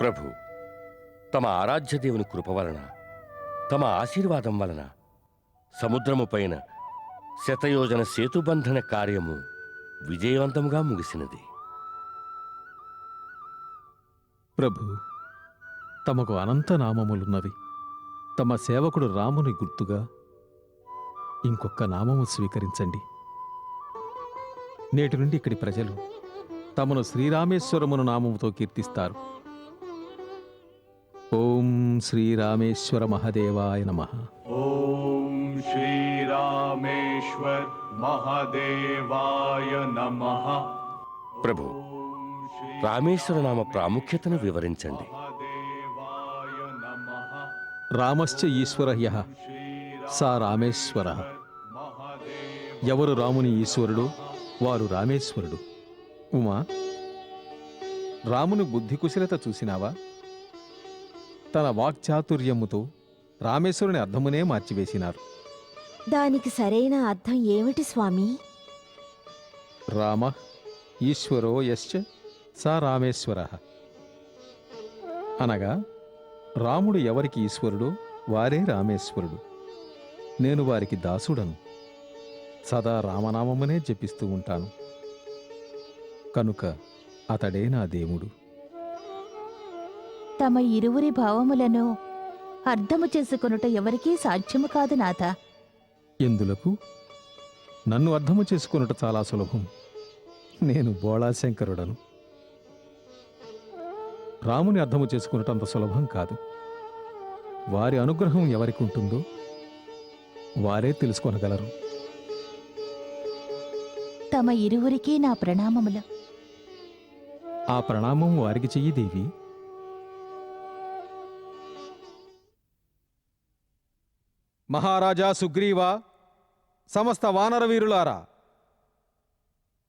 ప్రభు తమ ఆరాధ్య దేవుని కృప వలన తమ ఆశీర్వాదం వలన సముద్రము పైన శతయోజన సేతుబంధన కార్యము విజయవంతముగా ముగిసినది. ప్రభు తమకు అనంత నామములున్నవి. తమ సేవకుడు రాముని గుర్తుగా ఇంకొక నామము స్వీకరించండి. నేటి నుండి ఇక్కడి ప్రజలు తమను శ్రీరామేశ్వరమును నామముతో కీర్తిస్తారు. ఓం శ్రీరామేశ్వర మహదేవాయ నమః. ॐ श्रीरामेश्वर महादेवाय नमः ప్రభు రామేశ్వర నామ ప్రాముఖ్యతను వివరించండి महादेवाय नमः రామశ్చ ఈశ్వర యః సా రామేశ్వర महादेव ఎవరు రాముని ఈశ్వరుడు వారు రామేశ్వరుడు ఉమా రాముని బుద్ధి కుశలత చూసినావా తన వాక్చాతుర్యముతో రామేశ్వరుని అర్థమునే మార్చివేసినారు దానికి సరైన అర్థం ఏమిటి స్వామి? రామ ఈశ్వరో యశ్చ సా రామేశ్వర. అనగా రాముడు ఎవరికి ఈశ్వరుడో వారే రామేశ్వరుడు. నేను వారికి దాసుడను. సదా రామనామమునే జపిస్తూ ఉంటాను. కనుక అతడే నా దేవుడు. తమ ఇరువురి భావములను అర్థము చేసుకొనుట ఎవరికీ సాధ్యము కాదు నాథ. ఎందులకు? నన్ను అర్థము చేసుకున్నట చాలా సులభం. నేను బోళాశంకరుడను. రాముని అర్థము చేసుకున్నట అంత సులభం కాదు. వారి అనుగ్రహం ఎవరికి ఉంటుందో వారే తెలుసుకొనగలరు. తమ ఇరువురికి నా ప్రణామములు. ఆ ప్రణామం వారికి చెయ్యి దేవి. మహారాజా సుగ్రీవా సమస్త వానరవీరులారా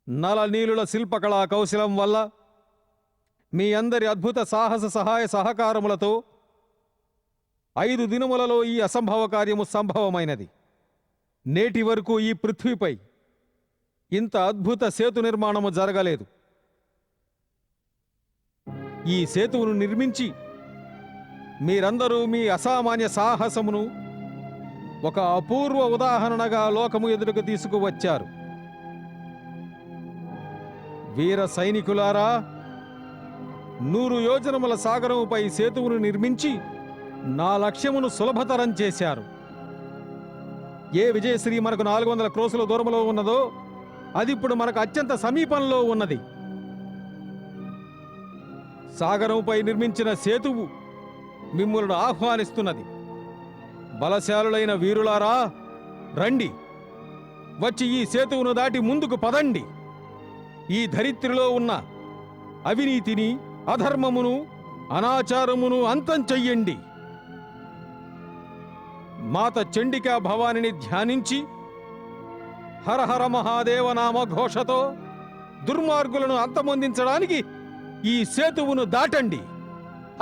నలనీలుల నల నీలుల శిల్పకళా కౌశలం వల్ల మీ అందరి అద్భుత సాహస సహాయ సహకారములతో ఐదు దినములలో ఈ అసంభవ కార్యము సంభవమైనది. నేటి వరకు ఈ పృథ్వీపై ఇంత అద్భుత సేతు నిర్మాణము జరగలేదు. ఈ సేతువును నిర్మించి మీరందరూ మీ అసామాన్య సాహసమును ఒక అపూర్వ ఉదాహరణగా లోకము ఎదురుకు తీసుకువచ్చారు. వీర సైనికులారా నూరు యోజనముల సాగరముపై సేతువును నిర్మించి నా లక్ష్యమును సులభతరం చేశారు. ఏ విజయశ్రీ మనకు నాలుగు వందల క్రోసుల దూరంలో ఉన్నదో అది ఇప్పుడు మనకు అత్యంత సమీపంలో ఉన్నది. సాగరంపై నిర్మించిన సేతువు మిమ్మల్ని ఆహ్వానిస్తున్నది. బలశాలులైన వీరులారా రండి. వచ్చి ఈ సేతువును దాటి ముందుకు పదండి. ఈ ధరిత్రిలో ఉన్న అవినీతిని అధర్మమును అనాచారమును అంతం చెయ్యండి. మాత చండికా భవానిని ధ్యానించి హరహర మహాదేవ నామ ఘోషతో దుర్మార్గులను అంతమొందించడానికి ఈ సేతువును దాటండి.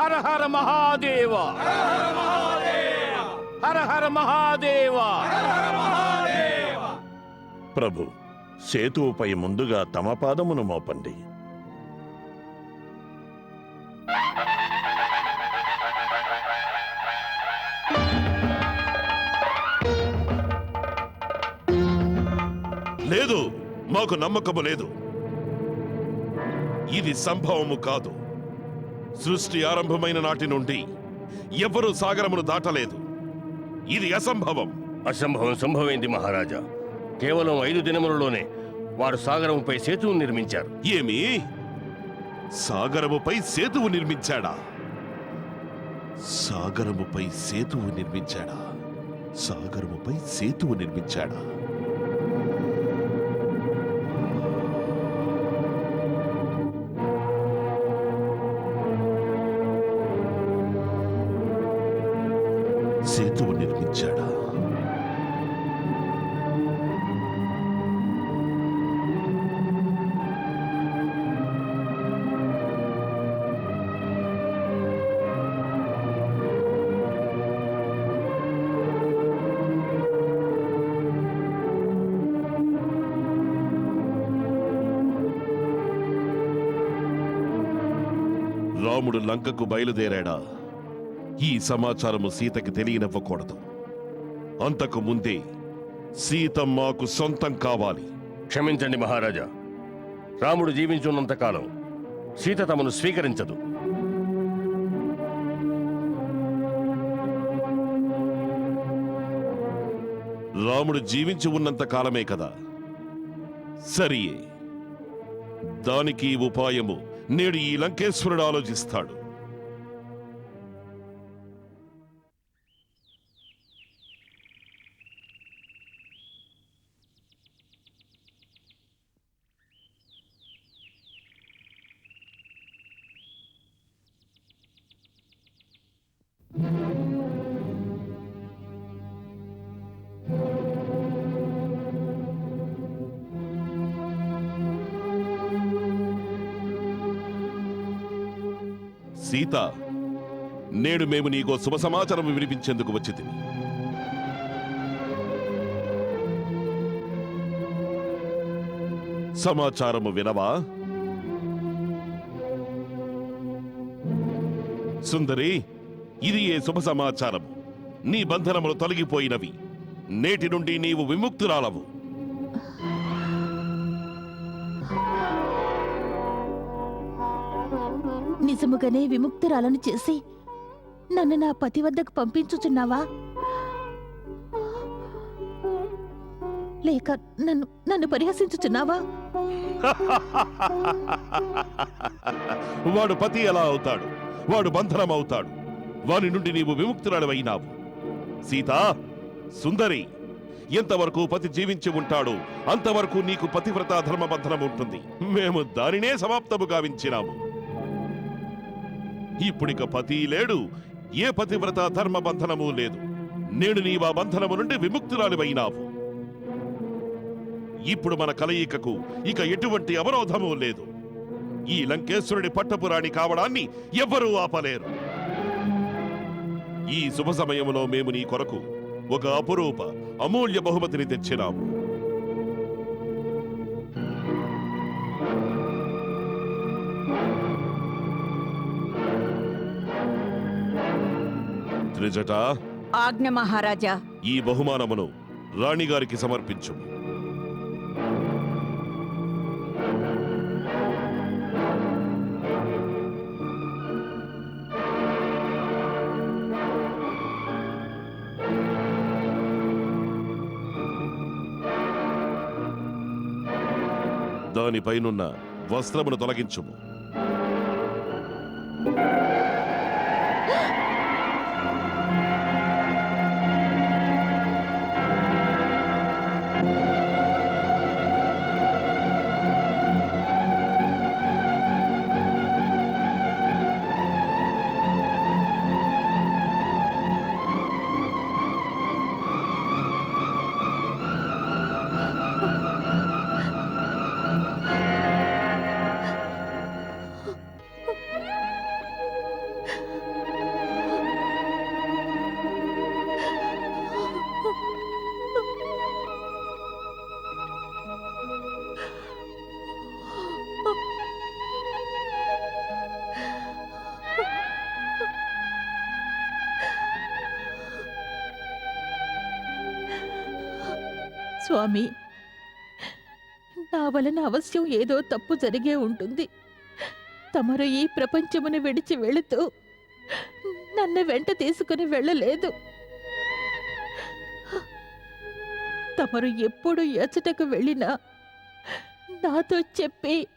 హర హర మహాదేవ. హర హర మహాదేవ. ప్రభు సేతువుపై ముందుగా తమ పాదమును మోపండి. లేదు మాకు నమ్మకము లేదు. ఇది సంభవము కాదు. సృష్టి ఆరంభమైన నాటి నుండి ఎవరూ సాగరమును దాటలేదు. ఇది అసంభవం. అసంభవం సంభవైంది మహారాజా. కేవలం ఐదు దినములలోనే వారు సాగరముపై సేతువు నిర్మించారు. ఏమి? సాగరముపై సేతువు నిర్మించాడా? సాగరముపై సేతువు నిర్మించాడా? సాగరముపై సేతువు నిర్మించాడా? సేతువు నిర్మించాడా? రాముడు లంకకు బయలుదేరాడా? ఈ సమాచారము సీతకి తెలియనివ్వకూడదు. అంతకు ముందే సీత మాకు సొంతం కావాలి. క్షమించండి మహారాజా. రాముడు జీవించున్నంత కాలం సీత తమను స్వీకరించదు. రాముడు జీవించి ఉన్నంత కాలమే కదా. సరియే. దానికి ఉపాయము నేడు ఈ లంకేశ్వరుడు ఆలోచిస్తాడు. సీత నేడు మేము నీకో శుభ సమాచారం వినిపించేందుకు వచ్చింది సమాచారము వినవా? సుందరి ఇది ఏ శుభ సమాచారం నీ బంధనములు తొలగిపోయినవి. నేటి నుండి నీవు విముక్తురాలవు. నిజముగానే విముక్తురాలను చేసి నన్ను నా పతి వద్దకు పంపించుచున్నావా? లేక నన్ను నన్ను పరిహసించుచున్నావా? వాడు పతి ఎలా అవుతాడు. వాడు బంధనం అవుతాడు. వాని నుండి నీవు విముక్తురాలవైనావు. సీత సుందరి ఎంతవరకు పతి జీవించి ఉంటాడో అంతవరకు నీకు పతివ్రత ధర్మబంధనం ఉంటుంది. మేము దానినే సమాప్తము గావించినాము. ఇప్పుడిక పతి లేడు. ఏ పతివ్రత ధర్మ బంధనము లేదు. నేడు నీవా బంధనము నుండి విముక్తురాలివైనావు. ఇప్పుడు మన కలయికకు ఇక ఎటువంటి అవరోధము లేదు. ఈ లంకేశ్వరుడి పట్టపురాణి కావడాన్ని ఎవ్వరూ ఆపలేరు. ఈ శుభ సమయంలో మేము నీ కొరకు ఒక అపురూప అమూల్య బహుమతిని తెచ్చినాము. త్రిజట ఆజ్ఞ మహారాజా. ఈ బహుమానమును రాణిగారికి సమర్పించు. దానిపైనున్న వస్త్రమును తొలగించుము. స్వామి. నా వలన అవశ్యం ఏదో తప్పు జరిగే ఉంటుంది. తమరు ఈ ప్రపంచమును విడిచి వెళుతూ నన్ను వెంట తీసుకుని వెళ్ళలేదు. తమరు ఎప్పుడు ఎచ్చటకు వెళ్ళినా నాతో చెప్పి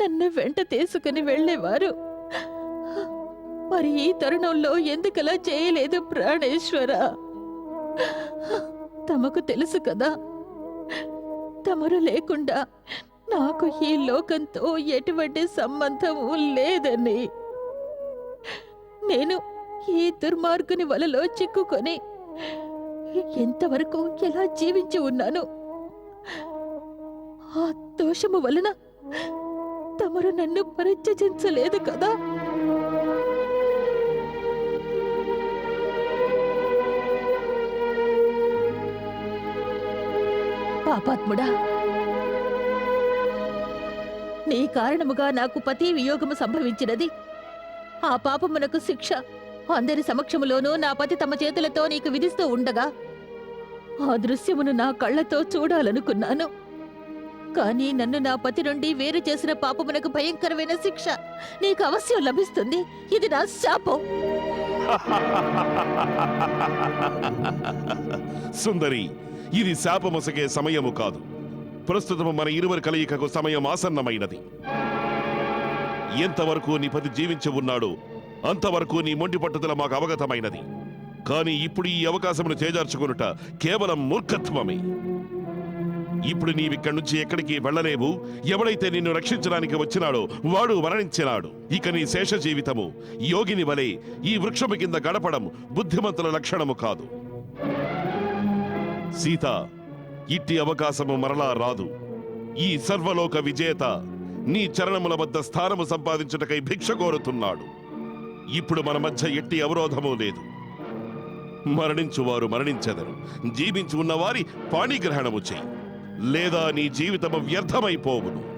నన్ను వెంట తీసుకుని వెళ్ళేవారు. మరి ఈ తరుణంలో ఎందుకలా చేయలేదు ప్రాణేశ్వర? తమకు తెలుసు కదా తమరు లేకుండా నాకు ఈ లోకంతో ఎటువంటి సంబంధము లేదని. నేను ఈ దుర్మార్గుని వలలో చిక్కుకొని ఎంతవరకు ఎలా జీవించి ఉన్నాను? ఆ దోషము వలన తమరు నన్ను పరిత్యజించలేదు కదా? పాపాత్ముడా. నీ కారణముగా నాకు పతి వియోగము సంభవించినది. ఆ పాపమునకు శిక్ష అందరి సమక్షములోనూ నా పతి తమ చేతులతో నీకు విధిస్తూ ఉండగా ఆ దృశ్యమును నా కళ్ళతో చూడాలనుకున్నాను. కానీ నన్ను నా పతి నుండి వేరు చేసిన పాపమునకు భయంకరమైన శిక్ష నీకు అవశ్యం లభిస్తుంది. ఇది నా శాపం. సుందరి ఇది శాపమొసగే సమయము కాదు. ప్రస్తుతము మన ఇరువరి కలయికకు సమయం ఆసన్నమైనది. ఎంతవరకు నీ పతి జీవించి ఉన్నాడో అంతవరకు నీ మొండి పట్టుదల మాకు అవగతమైనది. కానీ ఇప్పుడు ఈ అవకాశమును చేజార్చుకునుట కేవలం మూర్ఖత్వమే. ఇప్పుడు నీవిక్కడి నుంచి ఎక్కడికి వెళ్ళలేవు. ఎవడైతే నిన్ను రక్షించడానికి వచ్చినాడో వాడు మరణించినాడు. ఇక నీ శేష జీవితము యోగిని వలె ఈ వృక్షము కింద గడపడం బుద్ధిమంతుల లక్షణము కాదు. సీత ఇట్టి అవకాశము మరలా రాదు. ఈ సర్వలోక విజేత నీ చరణముల వద్ద స్థానము సంపాదించుటకై భిక్ష కోరుతున్నాడు. ఇప్పుడు మన మధ్య ఎట్టి అవరోధము లేదు. మరణించువారు మరణించెదరు. జీవించి ఉన్నవారి పాణిగ్రహణము చేయి లేదా నీ జీవితము వ్యర్థమైపోవును.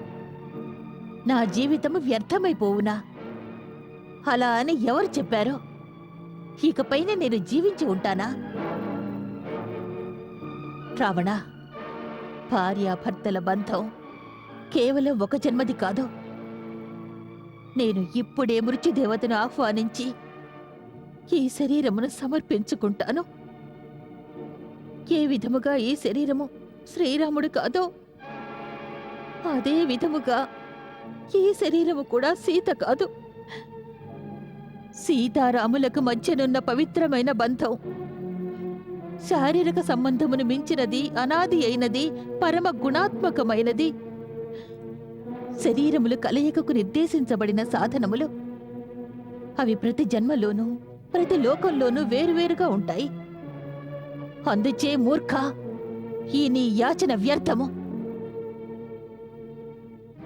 నా జీవితము వ్యర్థమైపోవునా? అలా అని ఎవరు చెప్పారో? ఇకపైన నేను జీవించి ఉంటానా? రావణ భార్యాభర్తల బంధం కేవలం ఒక జన్మది కాదు. నేను ఇప్పుడే మృత్యుదేవతను ఆహ్వానించి ఈ శరీరమును సమర్పించుకుంటాను. ఏ విధముగా ఈ శరీరము శ్రీరాముడు కాదో. అదే విధముగా ఈ శరీరము కూడా సీత కాదు. సీతారాములకు మధ్యనున్న పవిత్రమైన బంధం. శారీరక సంబంధమును మించినది అనాది అయినది పరమ గుణాత్మకమైనది. శరీరములు కలయికకు నిర్దేశించబడిన సాధనములు. అవి ప్రతి జన్మలోనూ ప్రతి లోకంలోనూ వేరువేరుగా ఉంటాయి. అందుచే మూర్ఖ ఈ నీ యాచన వ్యర్థము.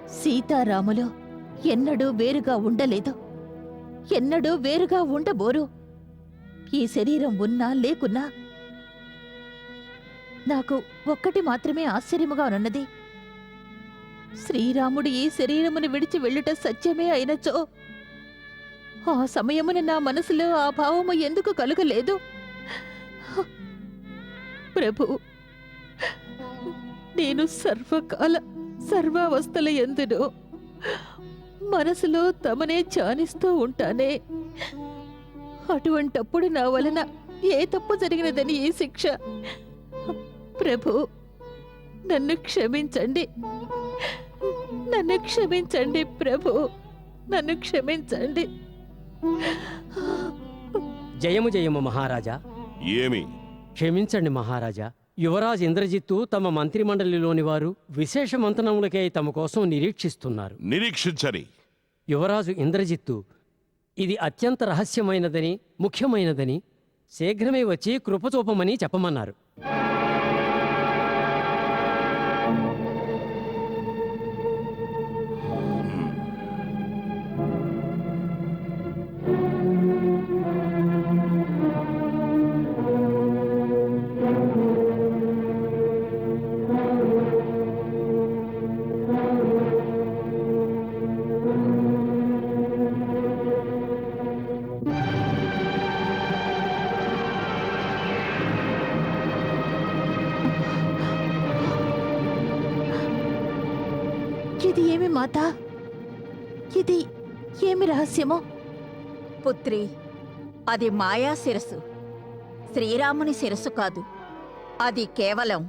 సీతారాములు ఎన్నడూ వేరుగా ఉండలేదు. ఎన్నడూ వేరుగా ఉండబోరు. ఈ శరీరం ఉన్నా లేకున్నా నాకు ఒక్కటి మాత్రమే ఆశ్చర్యముగా ఉన్నది. శ్రీరాముడు ఈ శరీరమును విడిచి వెళ్ళుట సత్యమే అయినచో. ఆ సమయమున నా మనసులో ఆ భావము ఎందుకు కలుగలేదు? ప్రభు నేను సర్వకాల సర్వావస్థల ఎందును మనసులో తమనే ధ్యానిస్తూ ఉంటానే. అటువంటప్పుడు నా వలన ఏ తప్పు జరిగినదని ఈ శిక్ష. ప్రభు నన్ను క్షమించండి. నన్ను క్షమించండి ప్రభు నన్ను క్షమించండి. జయము జయము మహారాజా. ఏమి? క్షమించండి మహారాజా. యువరాజ్ ఇంద్రజిత్తు తమ మంత్రిమండలిలోని వారు విశేష మంతనములకై తమ కోసం నిరీక్షిస్తున్నారు. నిరీక్షించని. యువరాజు ఇంద్రజిత్తు ఇది అత్యంత రహస్యమైనదని ముఖ్యమైనదని శీఘ్రమే వచ్చి కృపచూపమని చెప్పమన్నారు. రహస్యమో? పుత్రి అది మాయా శిరస్సు. శ్రీరాముని శిరస్సు కాదు. అది కేవలం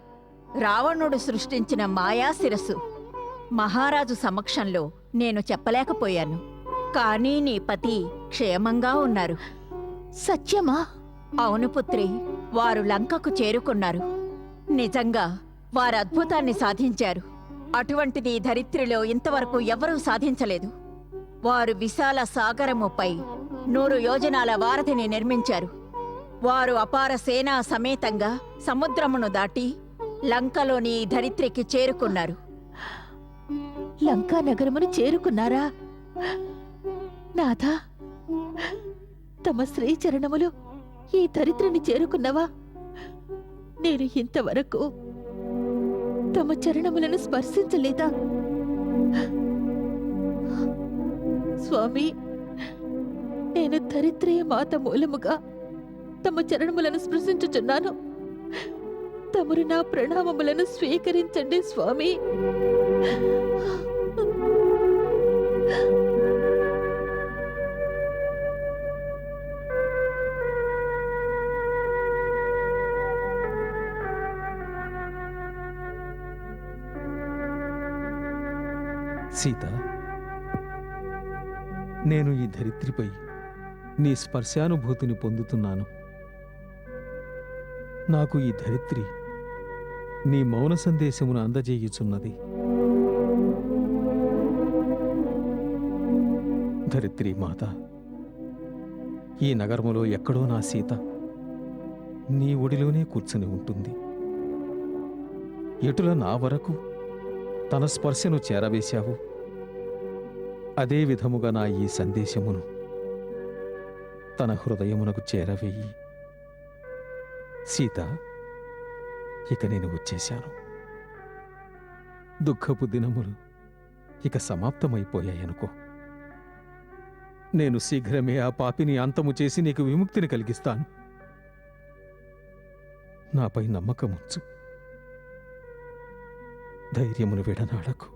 రావణుడు సృష్టించిన మాయా శిరస్సు. మహారాజు సమక్షంలో నేను చెప్పలేకపోయాను. కానీ నీ పతి క్షేమంగా ఉన్నారు. సత్యమా? అవును పుత్రి వారు లంకకు చేరుకున్నారు. నిజంగా వారు అద్భుతాన్ని సాధించారు. అటువంటిది ధరిత్రిలో ఇంతవరకు ఎవరూ సాధించలేదు. వారు విశాల సాగరముపై నూరు యోజనాల వారధిని నిర్మించారు. వారు అపార సేనా సమేతంగా సముద్రమును దాటి లంకలోని ధరిత్రికి చేరుకున్నారు. లంకా నగరమును చేరుకున్నారా? నాథా తమ శ్రీచరణములు ఈ దరిద్రని చేరుకున్నవా? నేను ఇంతవరకు తమ చరణములను స్పర్శించలేదా? స్వామి నేను దరిద్రయ మాత మూలముగా తమ చరణములను స్పృశించుచున్నాను. తమరు నా ప్రణామములను స్వీకరించండి స్వామి. సీత నేను ఈ ధరిత్రిపై నీ స్పర్శానుభూతిని పొందుతున్నాను. నాకు ఈ ధరిత్రి నీ మౌన సందేశమును అందజేయుచున్నది. ధరిత్రి మాత ఈ నగరములో ఎక్కడో నా సీత నీ ఒడిలోనే కూర్చుని ఉంటుంది. ఎటుల నా వరకు తన స్పర్శను చేరవేశావు? అదే విధముగా నా ఈ సందేశమును తన హృదయమునకు చేరవేయి. సీత ఇక నేను వచ్చేశాను. దుఃఖపు దినములు ఇక సమాప్తమైపోయాయనుకో. నేను శీఘ్రమే ఆ పాపిని అంతము చేసి నీకు విముక్తిని కలిగిస్తాను. నాపై నమ్మకముంచు. ధైర్యమును విడనాడకు.